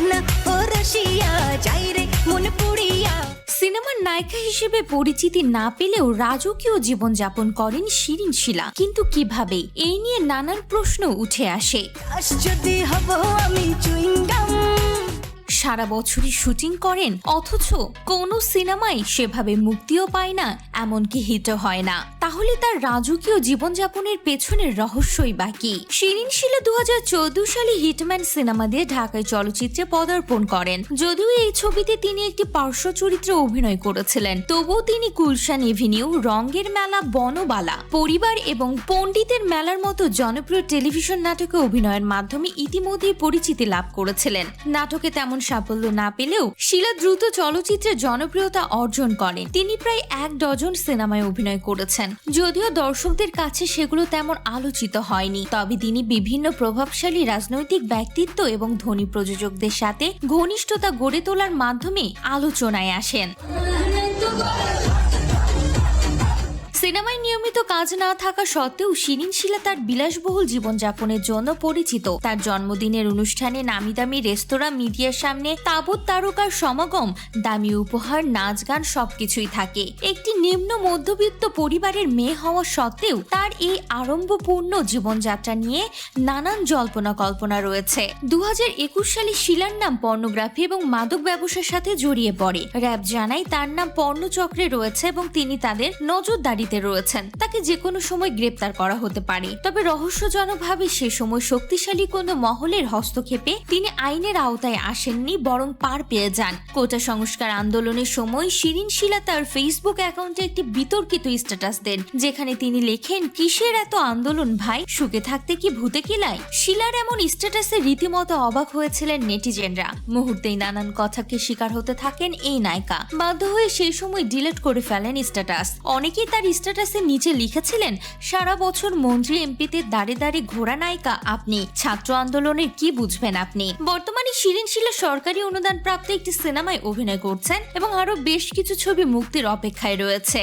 না ও রসিয়া। যাই রে মন পুড়িয়া। সিনেমার নায়িকা হিসেবে পরিচিতি না পেলেও রাজকীয় জীবনযাপন করেন শিরিন শিলা। কিন্তু কীভাবে? এই নিয়ে নানান প্রশ্ন উঠে আসে। যদি হব আমি সারা বছরই শুটিং করেন, অথচ কোনো সিনেমাই সেভাবে মুক্তিও পায় না, এমনকি হিটও হয় না। তাহলে তার রাজকীয় জীবনযাপনের পেছনের রহস্যই বাকি শিরিন শিলা দু সালে হিটম্যান সিনেমা দিয়ে ঢাকায় চলচ্চিত্রে পদার্পণ করেন। যদিও এই ছবিতে তিনি একটি পার্শ্ব চরিত্রে অভিনয় করেছিলেন, তবুও তিনি গুলশান এভিনিউ রঙ্গের মেলা বনবালা পরিবার এবং পণ্ডিতের মেলার মতো জনপ্রিয় টেলিভিশন নাটকে অভিনয়ের মাধ্যমে ইতিমধ্যেই পরিচিতি লাভ করেছিলেন। নাটকে তেমন সাফল্য না পেলেও শিলা দ্রুত চলচ্চিত্রে জনপ্রিয়তা অর্জন করেন। তিনি প্রায় এক ডজন সিনেমায় অভিনয় করেছেন। যদিও দর্শকদের কাছে সেগুলো তেমন আলোচিত হয়নি, তবে তিনি বিভিন্ন প্রভাবশালী রাজনৈতিক ব্যক্তিত্ব এবং ধনী প্রযোজকদের সাথে ঘনিষ্ঠতা গড়ে তোলার মাধ্যমে আলোচনায় আসেন। সিনেমায় নিয়মিত কাজ না থাকা সত্ত্বেও শিরিন শিলা তার বিলাসবহুল জীবনযাপনের জন্য পরিচিত। তার জন্মদিনের অনুষ্ঠানে নামি দামি রেস্তোরাঁ, মিডিয়ার সামনে তাবৎ তারকার সমাগম, দামি উপহার নাচ গান সবকিছুই থাকে। একটি নিম্ন মধ্যবিত্ত পরিবারের মেয়ে হওয়া সত্ত্বেও তার এই আড়ম্বপূর্ণ জীবনযাত্রা নিয়ে নানান জল্পনা কল্পনা রয়েছে। দু সালে শিলার নাম পর্নোগ্রাফি এবং মাদক ব্যবসার সাথে জড়িয়ে পড়ে। র্যাব জানায়, তার নাম পর্ণচক্রে রয়েছে এবং তিনি তাদের নজরদারিতে রয়েছেন। তাকে যে কোনো সময় গ্রেপ্তার করা হতে পারে। তবে রহস্যজনকভাবে সে সময় শক্তিশালী কোনো মহলের হস্তক্ষেপে তিনি আইনের আওতায় আসেননি, বরং পার পেয়ে যান। কোটা সংস্কার আন্দোলনের সময় শিরিন শিলা তার ফেসবুক অ্যাকাউন্টে একটি বিতর্কিত স্ট্যাটাস দেন, যেখানে তিনি লেখেন, কিসের এত আন্দোলন ভাই? সুখে থাকতে কি ভূতে কিলাই শিলার এমন স্ট্যাটাসে রীতিমতো অবাক হয়েছিলেন নেটিজেনরা। মুহূর্তেই নানান কথাকে শিকার হতে থাকেন এই নায়িকা। বাধ্য হয়ে সেই সময় ডিলিট করে ফেলেন স্ট্যাটাস অনেকেই তার স্ট্যাটাসের নিচে লিখেছিলেন, সারা বছর মন্ত্রী এমপিতে দাঁড়ে দাঁড়িয়ে ঘোরা নায়িকা আপনি, ছাত্র আন্দোলনের কি বুঝবেন আপনি? বর্তমানে শিরিন শিলা সরকারি অনুদান প্রাপ্ত একটি সিনেমায় অভিনয় করছেন এবং আরও বেশ কিছু ছবি মুক্তির অপেক্ষায় রয়েছে